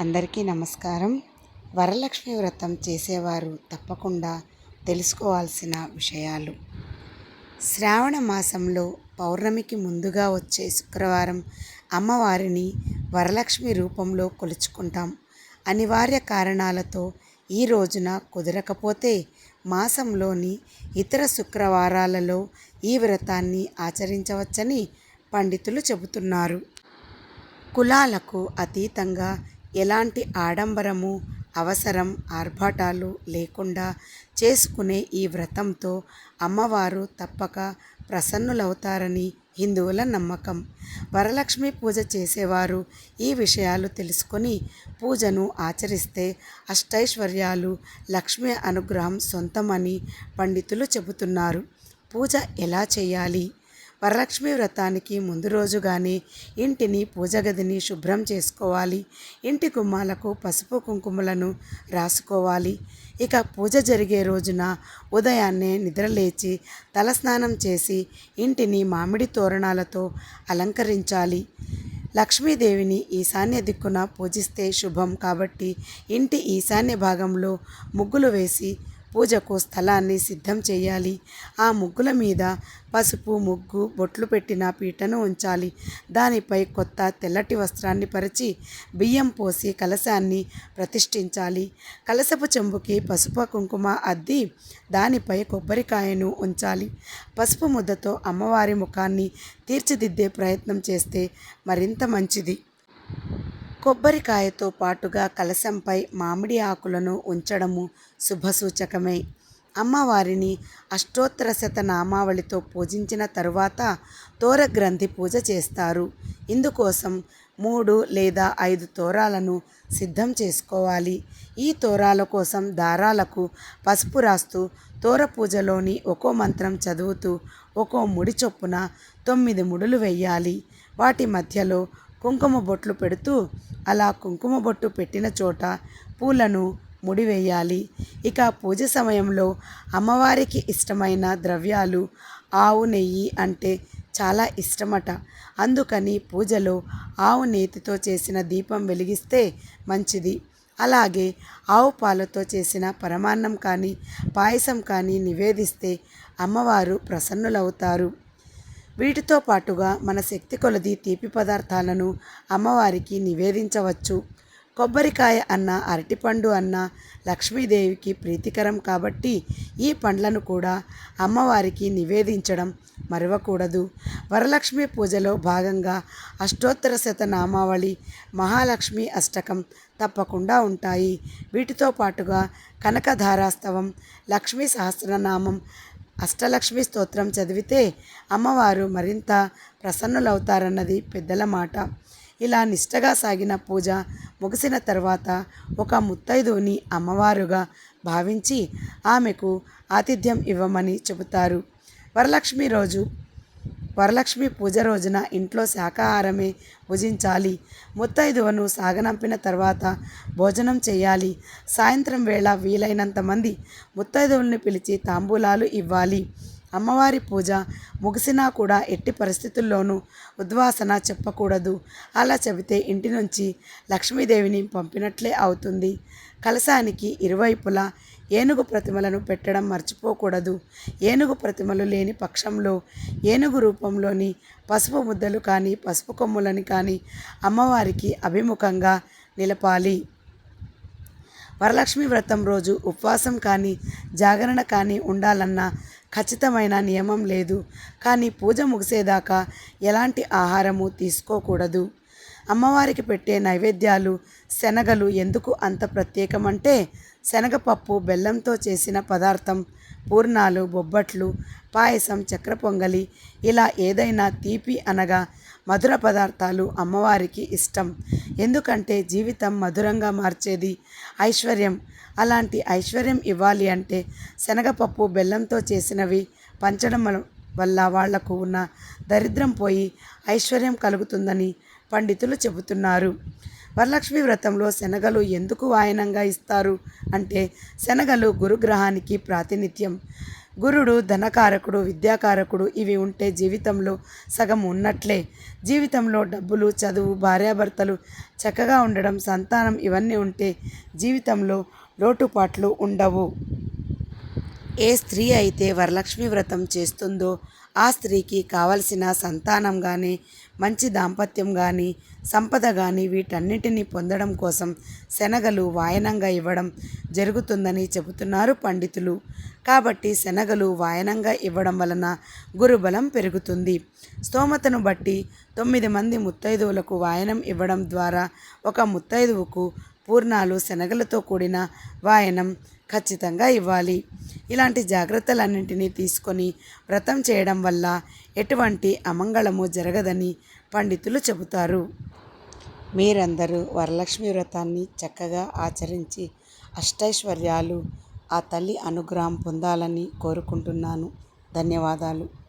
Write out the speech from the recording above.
అందరికీ నమస్కారం. వరలక్ష్మి వ్రతం చేసేవారు తప్పకుండా తెలుసుకోవాల్సిన విషయాలు. శ్రావణ మాసంలో పౌర్ణమికి ముందుగా వచ్చే శుక్రవారం అమ్మవారిని వరలక్ష్మి రూపంలో కొలుచుకుంటాం. అనివార్య కారణాలతో ఈ రోజున కుదరకపోతే మాసంలోని ఇతర శుక్రవారాలలో ఈ వ్రతాన్ని ఆచరించవచ్చని పండితులు చెబుతున్నారు. కులాలకు అతీతంగా ఎలాంటి ఆడంబరము అవసరం ఆర్భాటాలు లేకుండా చేసుకునే ఈ వ్రతంతో అమ్మవారు తప్పక ప్రసన్నులవుతారని హిందువుల నమ్మకం. వరలక్ష్మి పూజ చేసేవారు ఈ విషయాలు తెలుసుకొని పూజను ఆచరిస్తే అష్టైశ్వర్యాలు లక్ష్మి అనుగ్రహం సొంతమని పండితులు చెబుతున్నారు. పూజ ఎలా చేయాలి? వరలక్ష్మి వ్రతానికి ముందు రోజుగానే ఇంటిని పూజ గదిని శుభ్రం చేసుకోవాలి. ఇంటి గుమ్మాలకు పసుపు కుంకుమలను రాసుకోవాలి. ఇక పూజ జరిగే రోజున ఉదయాన్నే నిద్రలేచి తలస్నానం చేసి ఇంటిని మామిడి తోరణాలతో అలంకరించాలి. లక్ష్మీదేవిని ఈశాన్య దిక్కున పూజిస్తే శుభం కాబట్టి ఇంటి ఈశాన్య భాగంలో ముగ్గులు వేసి పూజకు స్థలాన్ని సిద్ధం చేయాలి. ఆ ముగ్గుల మీద పసుపు ముగ్గు బొట్లు పెట్టిన పీటను ఉంచాలి. దానిపై కొత్త తెల్లటి వస్త్రాన్ని పరిచి బియ్యం పోసి కలశాన్ని ప్రతిష్ఠించాలి. కలసపు చెంబుకి పసుపు కుంకుమ అద్ది దానిపై కొబ్బరికాయను ఉంచాలి. పసుపు ముద్దతో అమ్మవారి ముఖాన్ని తీర్చిదిద్దే ప్రయత్నం చేస్తే మరింత మంచిది. కొబ్బరికాయతో పాటుగా కలశంపై మామిడి ఆకులను ఉంచడము శుభసూచకమే. అమ్మవారిని అష్టోత్తర శత నామావళితో పూజించిన తరువాత తోరగ్రంథి పూజ చేస్తారు. ఇందుకోసం మూడు లేదా ఐదు తోరాలను సిద్ధం చేసుకోవాలి. ఈ తోరాల కోసం దారాలకు పసుపు రాస్తూ తోర పూజలోని ఒక్కో మంత్రం చదువుతూ ఒక్కో ముడి చొప్పున తొమ్మిది ముడులు వెయ్యాలి వాటి మధ్యలో కుంకుమ బొట్లు పెడుతూ అలా కుంకుమ బొట్టు పెట్టిన చోట పూలను ముడివేయాలి. ఇక పూజ సమయంలో అమ్మవారికి ఇష్టమైన ద్రవ్యాలు ఆవు నెయ్యి అంటే చాలా ఇష్టమట. అందుకని పూజలో ఆవు నేతితో చేసిన దీపం వెలిగిస్తే మంచిది. అలాగే ఆవు పాలతో చేసిన పరమాన్నం కానీ పాయసం కానీ నివేదిస్తే అమ్మవారు ప్రసన్నులవుతారు. వీటితో పాటుగా మన శక్తి కొలది తీపి పదార్థాలను అమ్మవారికి నివేదించవచ్చు. కొబ్బరికాయ అన్న అరటిపండు అన్న లక్ష్మీదేవికి ప్రీతికరం కాబట్టి ఈ పండ్లను కూడా అమ్మవారికి నివేదించడం మరవకూడదు. వరలక్ష్మి పూజలో భాగంగా అష్టోత్తర శత నామావళి మహాలక్ష్మి అష్టకం తప్పకుండా ఉంటాయి. వీటితో పాటుగా కనకధారాస్తవం లక్ష్మీ సహస్రనామం అష్టలక్ష్మి స్తోత్రం చదివితే అమ్మవారు మరింత ప్రసన్నులవుతారన్నది పెద్దల మాట. ఇలా నిష్టగా సాగిన పూజ ముగిసిన తర్వాత ఒక ముత్తైదుని అమ్మవారుగా భావించి ఆమెకు ఆతిథ్యం ఇవ్వమని చెబుతారు. వరలక్ష్మి రోజు వరలక్ష్మి పూజ రోజున ఇంట్లో శాకాహారమే భుజించాలి. ముత్తైదువను సాగనంపిన తర్వాత భోజనం చేయాలి. సాయంత్రం వేళ వీలైనంత మంది ముత్తైదువుల్ని పిలిచి తాంబూలాలు ఇవ్వాలి. అమ్మవారి పూజ ముగిసినా కూడా ఎట్టి పరిస్థితుల్లోనూ ఉద్వాసన చెప్పకూడదు. అలా చెబితే ఇంటి నుంచి లక్ష్మీదేవిని పంపినట్లే అవుతుంది. కలశానికి ఇరువైపులా ఏనుగు ప్రతిమలను పెట్టడం మర్చిపోకూడదు. ఏనుగు ప్రతిమలు లేని పక్షంలో ఏనుగు రూపంలోని పసుపు ముద్దలు కానీ పసుపు కొమ్ములని కానీ అమ్మవారికి అభిముఖంగా నిలపాలి. వరలక్ష్మి వ్రతం రోజు ఉపవాసం కానీ జాగరణ కానీ ఉండాలన్న ఖచ్చితమైన నియమం లేదు. కానీ పూజ ముగిసేదాకా ఎలాంటి ఆహారము తీసుకోకూడదు. అమ్మవారికి పెట్టే నైవేద్యాలు శనగలు ఎందుకు అంత ప్రత్యేకమంటే శనగపప్పు బెల్లంతో చేసిన పదార్థం పూర్ణాలు బొబ్బట్లు పాయసం చక్ర పొంగలి ఇలా ఏదైనా తీపి అనగా మధుర పదార్థాలు అమ్మవారికి ఇష్టం. ఎందుకంటే జీవితం మధురంగా మార్చేది ఐశ్వర్యం. అలాంటి ఐశ్వర్యం ఇవ్వాలి అంటే శనగపప్పు బెల్లంతో చేసినవి పంచడం వల్ల వాళ్ళకు ఉన్న దరిద్రం పోయి ఐశ్వర్యం కలుగుతుందని పండితులు చెబుతున్నారు. వరలక్ష్మి వ్రతంలో శనగలు ఎందుకు వాయనంగా ఇస్తారు? అంటే శనగలు గురుగ్రహానికి ప్రాతినిధ్యం. గురుడు ధనకారకుడు విద్యాకారకుడు ఇవి ఉంటే జీవితంలో సగం ఉన్నట్లే. జీవితంలో డబ్బులు చదువు భార్యాభర్తలు చక్కగా ఉండడం సంతానం ఇవన్నీ ఉంటే జీవితంలో లోటుపాట్లు ఉండవు. ఏ స్త్రీ అయితే వరలక్ష్మి వ్రతం చేస్తుందో ఆ స్త్రీకి కావలసిన సంతానం కానీ మంచి దాంపత్యం కానీ సంపద కానీ వీటన్నిటిని పొందడం కోసం శనగలు వాయనంగా ఇవ్వడం జరుగుతుందని చెబుతున్నారు పండితులు. కాబట్టి శనగలు వాయనంగా ఇవ్వడం వలన గురుబలం పెరుగుతుంది. స్తోమతను బట్టి తొమ్మిది మంది ముత్తైదువులకు వాయనం ఇవ్వడం ద్వారా ఒక ముత్తైదువుకు పూర్ణాలు శనగలతో కూడిన వాయనం ఖచ్చితంగా ఇవ్వాలి. ఇలాంటి జాగ్రత్తలన్నింటినీ తీసుకొని వ్రతం చేయడం వల్ల ఎటువంటి అమంగళము జరగదని పండితులు చెబుతారు. మీరందరూ వరలక్ష్మి వ్రతాన్ని చక్కగా ఆచరించి అష్టైశ్వర్యాలు ఆ తల్లి అనుగ్రహం పొందాలని కోరుకుంటున్నాను. ధన్యవాదాలు.